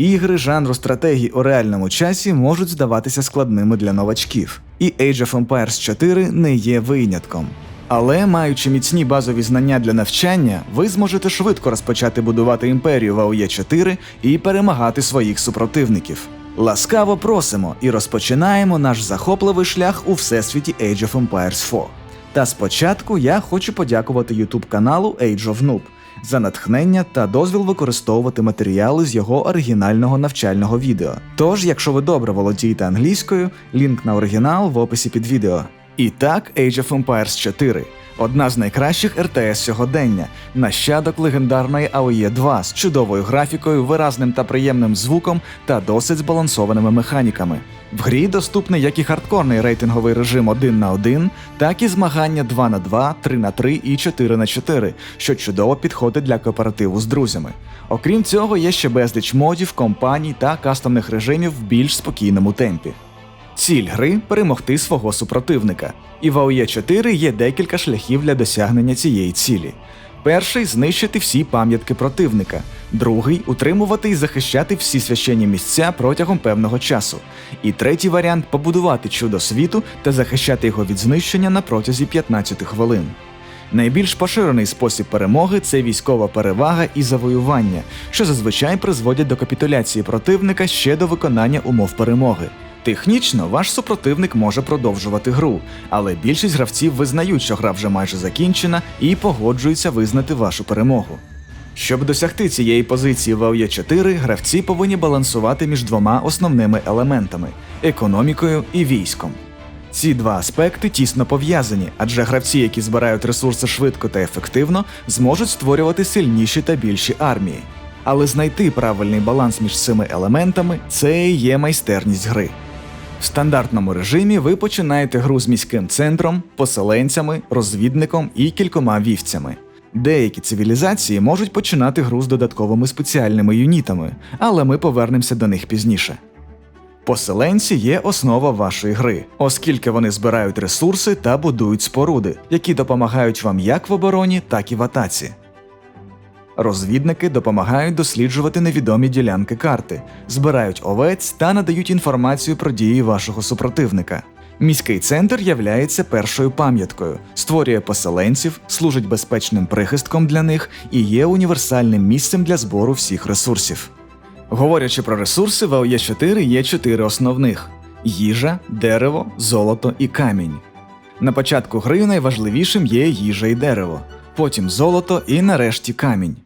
Ігри жанру стратегій у реальному часі можуть здаватися складними для новачків, і Age of Empires 4 не є винятком. Але, маючи міцні базові знання для навчання, ви зможете швидко розпочати будувати імперію в AOE 4 і перемагати своїх супротивників. Ласкаво просимо і розпочинаємо наш захопливий шлях у всесвіті Age of Empires 4. Та спочатку я хочу подякувати YouTube каналу Age of Noob за натхнення та дозвіл використовувати матеріали з його оригінального навчального відео. Тож, якщо ви добре володієте англійською, лінк на оригінал в описі під відео. І так, Age of Empires 4 одна з найкращих РТС сьогодення, нащадок легендарної AOE 2 з чудовою графікою, виразним та приємним звуком та досить збалансованими механіками. В грі доступний як і хардкорний рейтинговий режим 1 на 1, так і змагання 2 на 2, 3 на 3 і 4 на 4, що чудово підходить для кооперативу з друзями. Окрім цього, є ще безліч модів, компаній та кастомних режимів в більш спокійному темпі. Ціль гри перемогти свого супротивника. І в AOE 4 є декілька шляхів для досягнення цієї цілі. Перший знищити всі пам'ятки противника, другий утримувати і захищати всі священні місця протягом певного часу. І третій варіант побудувати чудо світу та захищати його від знищення на протязі 15 хвилин. Найбільш поширений спосіб перемоги це військова перевага і завоювання, що зазвичай призводять до капітуляції противника ще до виконання умов перемоги. Технічно ваш супротивник може продовжувати гру, але більшість гравців визнають, що гра вже майже закінчена, і погоджуються визнати вашу перемогу. Щоб досягти цієї позиції в AOE 4, гравці повинні балансувати між двома основними елементами економікою і військом. Ці два аспекти тісно пов'язані, адже гравці, які збирають ресурси швидко та ефективно, зможуть створювати сильніші та більші армії. Але знайти правильний баланс між цими елементами це і є майстерність гри. В стандартному режимі ви починаєте гру з міським центром, поселенцями, розвідником і кількома вівцями. Деякі цивілізації можуть починати гру з додатковими спеціальними юнітами, але ми повернемося до них пізніше. Поселенці є основа вашої гри, оскільки вони збирають ресурси та будують споруди, які допомагають вам як в обороні, так і в атаці. Розвідники допомагають досліджувати невідомі ділянки карти, збирають овець та надають інформацію про дії вашого супротивника. Міський центр являється першою пам'яткою, створює поселенців, служить безпечним прихистком для них і є універсальним місцем для збору всіх ресурсів. Говорячи про ресурси, в AOE 4 є чотири основних: їжа, дерево, золото і камінь. На початку гри найважливішим є їжа і дерево, потім золото і нарешті камінь.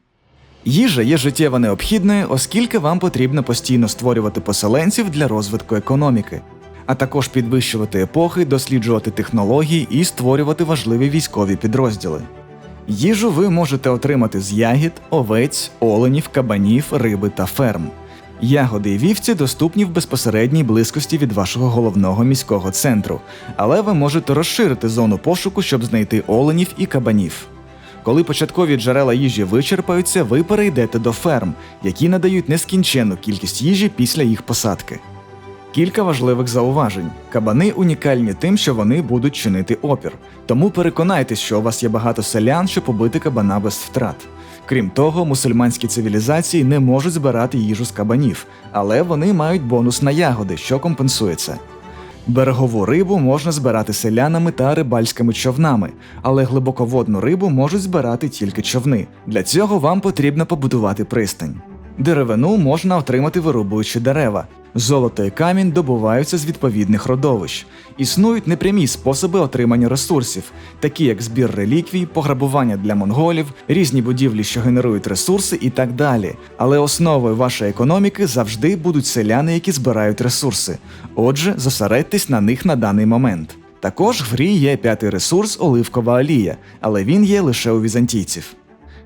Їжа є життєво необхідною, оскільки вам потрібно постійно створювати поселенців для розвитку економіки, а також підвищувати епохи, досліджувати технології і створювати важливі військові підрозділи. Їжу ви можете отримати з ягід, овець, оленів, кабанів, риби та ферм. Ягоди і вівці доступні в безпосередній близькості від вашого головного міського центру, але ви можете розширити зону пошуку, щоб знайти оленів і кабанів. Коли початкові джерела їжі вичерпаються, ви перейдете до ферм, які надають нескінченну кількість їжі після їх посадки. Кілька важливих зауважень. Кабани унікальні тим, що вони будуть чинити опір. Тому переконайтесь, що у вас є багато селян, щоб побити кабана без втрат. Крім того, мусульманські цивілізації не можуть збирати їжу з кабанів, але вони мають бонус на ягоди, що компенсується. Берегову рибу можна збирати селянами та рибальськими човнами, але глибоководну рибу можуть збирати тільки човни. Для цього вам потрібно побудувати пристань. Деревину можна отримати вирубуючи дерева. Золото і камінь добуваються з відповідних родовищ. Існують непрямі способи отримання ресурсів, такі як збір реліквій, пограбування для монголів, різні будівлі, що генерують ресурси і так далі. Але основою вашої економіки завжди будуть селяни, які збирають ресурси. Отже, зосередьтесь на них на даний момент. Також в грі є п'ятий ресурс оливкова олія, але він є лише у візантійців.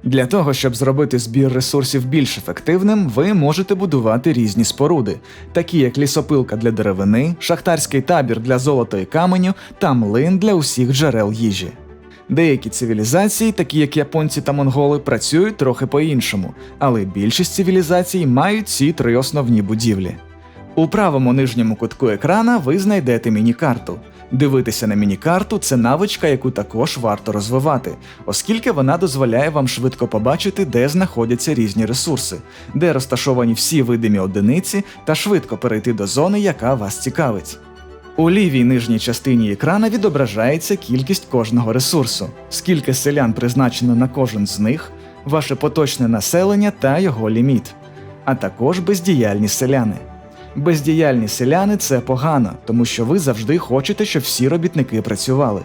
Для того, щоб зробити збір ресурсів більш ефективним, ви можете будувати різні споруди, такі як лісопилка для деревини, шахтарський табір для золота і каменю та млин для усіх джерел їжі. Деякі цивілізації, такі як японці та монголи, працюють трохи по-іншому, але більшість цивілізацій мають ці три основні будівлі. У правому нижньому кутку екрана ви знайдете міні-карту. Дивитися на міні-карту це навичка, яку також варто розвивати, оскільки вона дозволяє вам швидко побачити, де знаходяться різні ресурси, де розташовані всі видимі одиниці, та швидко перейти до зони, яка вас цікавить. У лівій нижній частині екрана відображається кількість кожного ресурсу, скільки селян призначено на кожен з них, ваше поточне населення та його ліміт, а також бездіяльні селяни. Бездіяльні селяни це погано, тому що ви завжди хочете, щоб всі робітники працювали.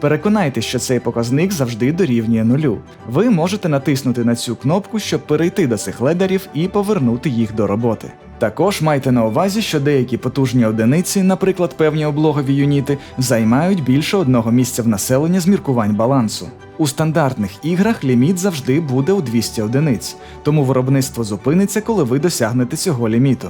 Переконайтеся, що цей показник завжди дорівнює нулю. Ви можете натиснути на цю кнопку, щоб перейти до цих ледарів і повернути їх до роботи. Також майте на увазі, що деякі потужні одиниці, наприклад, певні облогові юніти, займають більше одного місця в населенні з міркувань балансу. У стандартних іграх ліміт завжди буде у 200 одиниць, тому виробництво зупиниться, коли ви досягнете цього ліміту.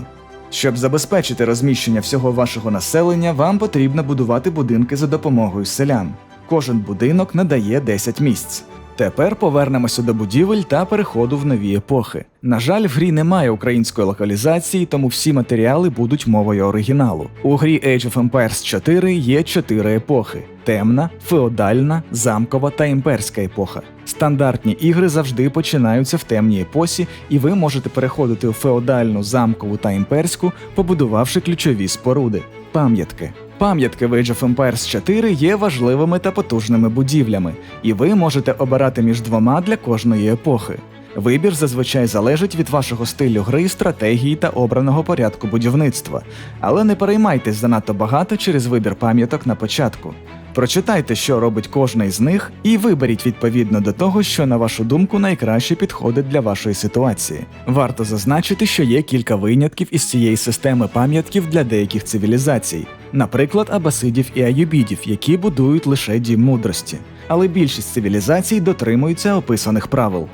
Щоб забезпечити розміщення всього вашого населення, вам потрібно будувати будинки за допомогою селян. Кожен будинок надає 10 місць. Тепер повернемося до будівель та переходу в нові епохи. На жаль, в грі немає української локалізації, тому всі матеріали будуть мовою оригіналу. У грі Age of Empires 4 є чотири епохи: темна, феодальна, замкова та імперська епоха. Стандартні ігри завжди починаються в темній епосі, і ви можете переходити у феодальну, замкову та імперську, побудувавши ключові споруди пам'ятки. Пам'ятки в Age of Empires 4 є важливими та потужними будівлями, і ви можете обирати між двома для кожної епохи. Вибір зазвичай залежить від вашого стилю гри, стратегії та обраного порядку будівництва, але не переймайтесь занадто багато через вибір пам'яток на початку. Прочитайте, що робить кожна із них, і виберіть відповідно до того, що на вашу думку найкраще підходить для вашої ситуації. Варто зазначити, що є кілька винятків із цієї системи пам'ятків для деяких цивілізацій, наприклад, абасидів і аюбідів, які будують лише дім мудрості. Але більшість цивілізацій дотримуються описаних правил.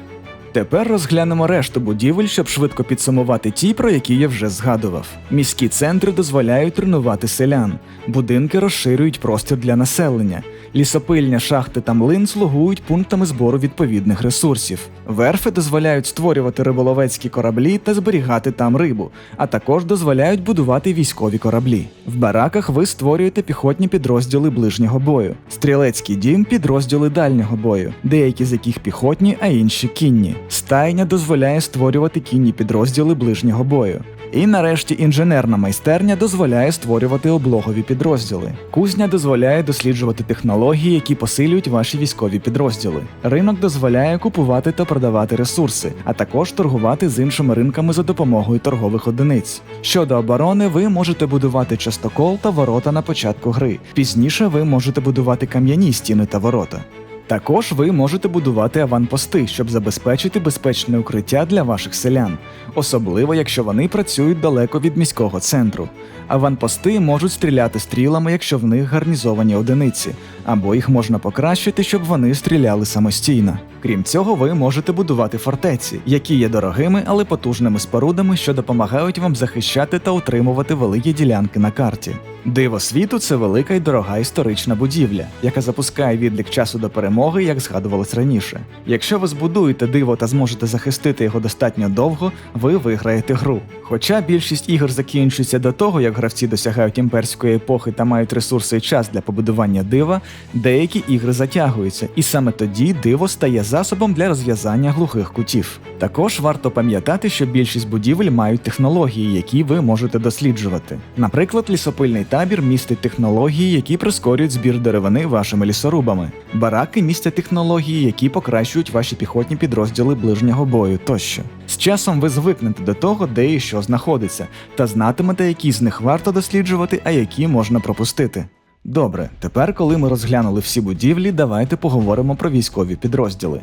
Тепер розглянемо решту будівель, щоб швидко підсумувати ті, про які я вже згадував. Міські центри дозволяють тренувати селян, будинки розширюють простір для населення, лісопильня, шахти та млин слугують пунктами збору відповідних ресурсів. Верфи дозволяють створювати риболовецькі кораблі та зберігати там рибу, а також дозволяють будувати військові кораблі. В бараках ви створюєте піхотні підрозділи ближнього бою, стрілецький дім підрозділи дальнього бою, деякі з яких піхотні, а інші кінні. Стайня дозволяє створювати кінні підрозділи ближнього бою. І нарешті інженерна майстерня дозволяє створювати облогові підрозділи. Кузня дозволяє досліджувати технології, які посилюють ваші військові підрозділи. Ринок дозволяє купувати та продавати ресурси, а також торгувати з іншими ринками за допомогою торгових одиниць. Щодо оборони, ви можете будувати частокол та ворота на початку гри. Пізніше ви можете будувати кам'яні стіни та ворота. Також ви можете будувати аванпости, щоб забезпечити безпечне укриття для ваших селян, особливо якщо вони працюють далеко від міського центру. Аванпости можуть стріляти стрілами, якщо в них гарнізовані одиниці, або їх можна покращити, щоб вони стріляли самостійно. Крім цього, ви можете будувати фортеці, які є дорогими, але потужними спорудами, що допомагають вам захищати та утримувати великі ділянки на карті. Диво світу це велика і дорога історична будівля, яка запускає відлік часу до перемоги, як згадувалось раніше. Якщо ви збудуєте диво та зможете захистити його достатньо довго, ви виграєте гру. Хоча більшість ігор закінчується до того, як гравці досягають імперської епохи та мають ресурси і час для побудування дива, деякі ігри затягуються, і саме тоді диво стає засобом для розв'язання глухих кутів. Також варто пам'ятати, що більшість будівель мають технології, які ви можете досліджувати. Наприклад, лісопильний табір містить технології, які прискорюють збір деревини вашими лісорубами. Бараки містять технології, які покращують ваші піхотні підрозділи ближнього бою тощо. З часом ви звикнете до того, де і що знаходиться, та знатимете, які з них варто досліджувати, а які можна пропустити. Добре, тепер, коли ми розглянули всі будівлі, давайте поговоримо про військові підрозділи.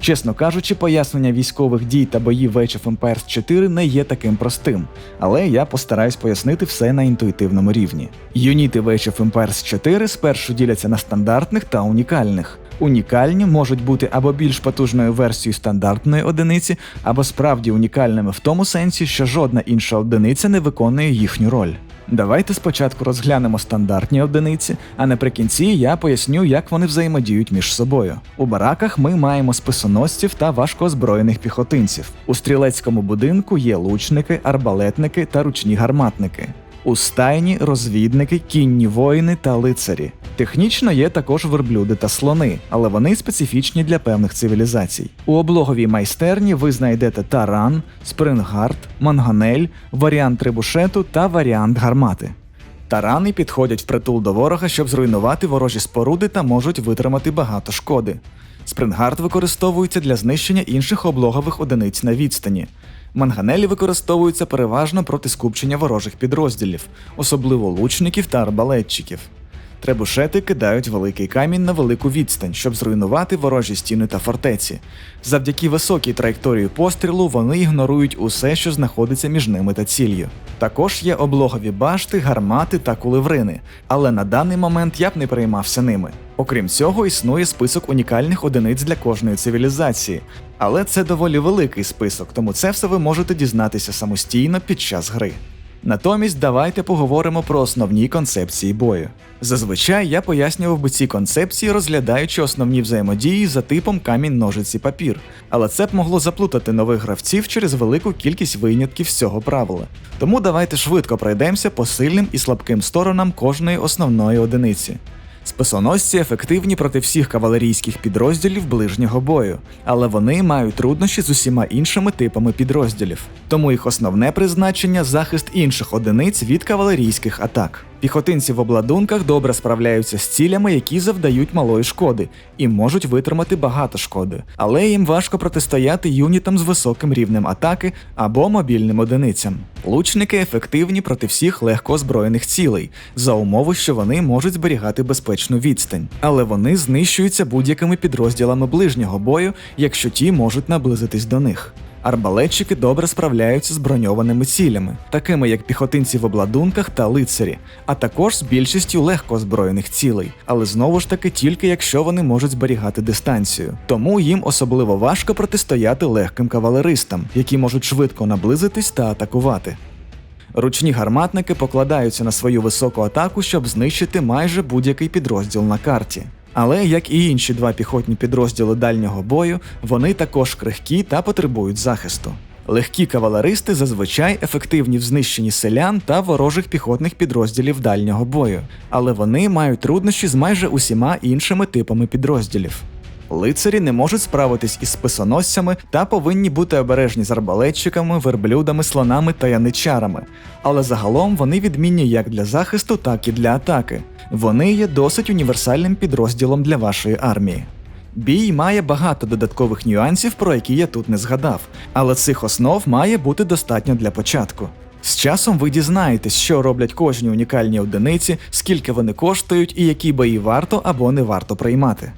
Чесно кажучи, пояснення військових дій та боїв Age of Empires 4 не є таким простим, але я постараюсь пояснити все на інтуїтивному рівні. Юніти в Age of Empires 4 спершу діляться на стандартних та унікальних. Унікальні можуть бути або більш потужною версією стандартної одиниці, або справді унікальними в тому сенсі, що жодна інша одиниця не виконує їхню роль. Давайте спочатку розглянемо стандартні одиниці, а наприкінці я поясню, як вони взаємодіють між собою. У бараках ми маємо списоносців та важкоозброєних піхотинців. У стрілецькому будинку є лучники, арбалетники та ручні гарматники. Устайні, розвідники, кінні воїни та лицарі. Технічно є також верблюди та слони, але вони специфічні для певних цивілізацій. У облоговій майстерні ви знайдете таран, спрингард, манганель, варіант трибушету та варіант гармати. Тарани підходять впритул до ворога, щоб зруйнувати ворожі споруди та можуть витримати багато шкоди. Спрингард використовується для знищення інших облогових одиниць на відстані. Манганелі використовуються переважно проти скупчення ворожих підрозділів, особливо лучників та арбалетчиків. Требушети кидають великий камінь на велику відстань, щоб зруйнувати ворожі стіни та фортеці. Завдяки високій траєкторії пострілу вони ігнорують усе, що знаходиться між ними та ціллю. Також є облогові башти, гармати та куливрини, але на даний момент я б не переймався ними. Окрім цього, існує список унікальних одиниць для кожної цивілізації, але це доволі великий список, тому це все ви можете дізнатися самостійно під час гри. Натомість давайте поговоримо про основні концепції бою. Зазвичай я пояснював би ці концепції, розглядаючи основні взаємодії за типом камінь ножиці папір, але це б могло заплутати нових гравців через велику кількість винятків з цього правила. Тому давайте швидко пройдемося по сильним і слабким сторонам кожної основної одиниці. Списоносці ефективні проти всіх кавалерійських підрозділів ближнього бою, але вони мають труднощі з усіма іншими типами підрозділів. Тому їх основне призначення захист інших одиниць від кавалерійських атак. Піхотинці в обладунках добре справляються з цілями, які завдають малої шкоди, і можуть витримати багато шкоди, але їм важко протистояти юнітам з високим рівнем атаки або мобільним одиницям. Лучники ефективні проти всіх легко озброєних цілей, за умови, що вони можуть зберігати безпечну відстань, але вони знищуються будь-якими підрозділами ближнього бою, якщо ті можуть наблизитись до них. Арбалетчики добре справляються з броньованими цілями, такими як піхотинці в обладунках та лицарі, а також з більшістю легко озброєних цілей, але знову ж таки тільки якщо вони можуть зберігати дистанцію. Тому їм особливо важко протистояти легким кавалеристам, які можуть швидко наблизитись та атакувати. Ручні гарматники покладаються на свою високу атаку, щоб знищити майже будь-який підрозділ на карті. Але як і інші два піхотні підрозділи дальнього бою, вони також крихкі та потребують захисту. Легкі кавалеристи зазвичай ефективні в знищенні селян та ворожих піхотних підрозділів дальнього бою, але вони мають труднощі з майже усіма іншими типами підрозділів. Лицарі не можуть справитись із списоносцями та повинні бути обережні з арбалетчиками, верблюдами, слонами та яничарами, але загалом вони відмінні як для захисту, так і для атаки. Вони є досить універсальним підрозділом для вашої армії. Бій має багато додаткових нюансів, про які я тут не згадав, але цих основ має бути достатньо для початку. З часом ви дізнаєтесь, що роблять кожні унікальні одиниці, скільки вони коштують і які бої варто або не варто приймати.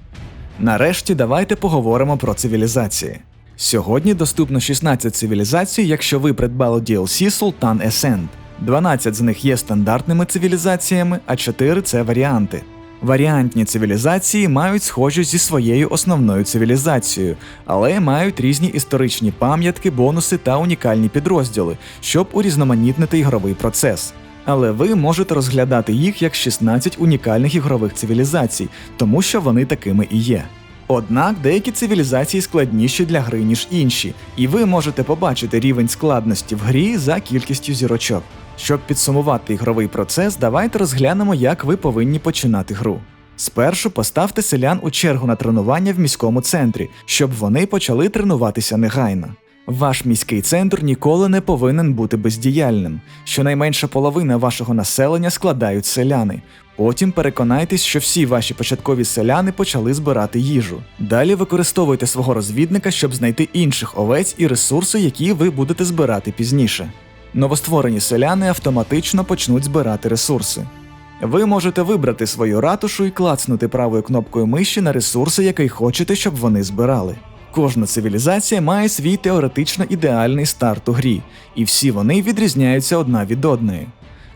Нарешті давайте поговоримо про цивілізації. Сьогодні доступно 16 цивілізацій, якщо ви придбали DLC Sultan Ascend. 12 з них є стандартними цивілізаціями, а 4 це варіанти. Варіантні цивілізації мають схожість зі своєю основною цивілізацією, але мають різні історичні пам'ятки, бонуси та унікальні підрозділи, щоб урізноманітнити ігровий процес. Але ви можете розглядати їх як 16 унікальних ігрових цивілізацій, тому що вони такими і є. Однак деякі цивілізації складніші для гри, ніж інші, і ви можете побачити рівень складності в грі за кількістю зірочок. Щоб підсумувати ігровий процес, давайте розглянемо, як ви повинні починати гру. Спершу поставте селян у чергу на тренування в міському центрі, щоб вони почали тренуватися негайно. Ваш міський центр ніколи не повинен бути бездіяльним. Щонайменша половина вашого населення складають селяни. Потім переконайтесь, що всі ваші початкові селяни почали збирати їжу. Далі використовуйте свого розвідника, щоб знайти інших овець і ресурси, які ви будете збирати пізніше. Новостворені селяни автоматично почнуть збирати ресурси. Ви можете вибрати свою ратушу і клацнути правою кнопкою миші на ресурси, який хочете, щоб вони збирали. Кожна цивілізація має свій теоретично ідеальний старт у грі, і всі вони відрізняються одна від одної.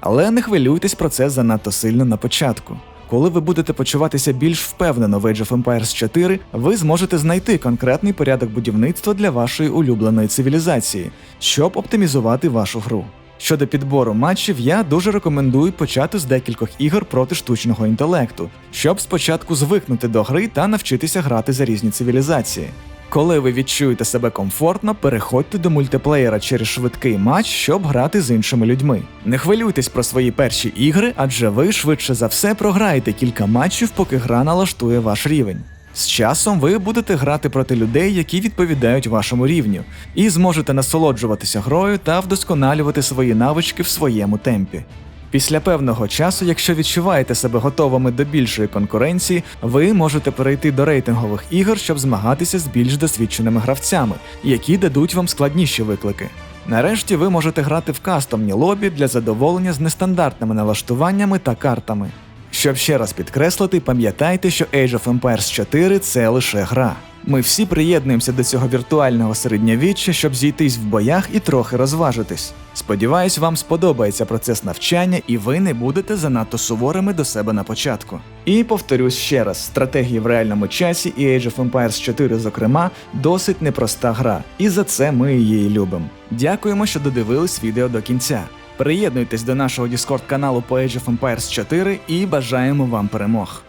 Але не хвилюйтесь про це занадто сильно на початку. Коли ви будете почуватися більш впевнено в Age of Empires 4, ви зможете знайти конкретний порядок будівництва для вашої улюбленої цивілізації, щоб оптимізувати вашу гру. Щодо підбору матчів, я дуже рекомендую почати з декількох ігор проти штучного інтелекту, щоб спочатку звикнути до гри та навчитися грати за різні цивілізації. Коли ви відчуєте себе комфортно, переходьте до мультиплеєра через швидкий матч, щоб грати з іншими людьми. Не хвилюйтесь про свої перші ігри, адже ви швидше за все програєте кілька матчів, поки гра налаштує ваш рівень. З часом ви будете грати проти людей, які відповідають вашому рівню, і зможете насолоджуватися грою та вдосконалювати свої навички в своєму темпі. Після певного часу, якщо відчуваєте себе готовими до більшої конкуренції, ви можете перейти до рейтингових ігор, щоб змагатися з більш досвідченими гравцями, які дадуть вам складніші виклики. Нарешті ви можете грати в кастомні лобі для задоволення з нестандартними налаштуваннями та картами. Щоб ще раз підкреслити, пам'ятайте, що Age of Empires 4 це лише гра. Ми всі приєднуємося до цього віртуального середньовіччя, щоб зійтись в боях і трохи розважитись. Сподіваюсь, вам сподобається процес навчання і ви не будете занадто суворими до себе на початку. І повторюсь ще раз: стратегії в реальному часі і Age of Empires 4, зокрема, досить непроста гра, і за це ми її любимо. Дякуємо, що додивились відео до кінця. Приєднуйтесь до нашого Discord каналу по Age of Empires 4 і бажаємо вам перемог.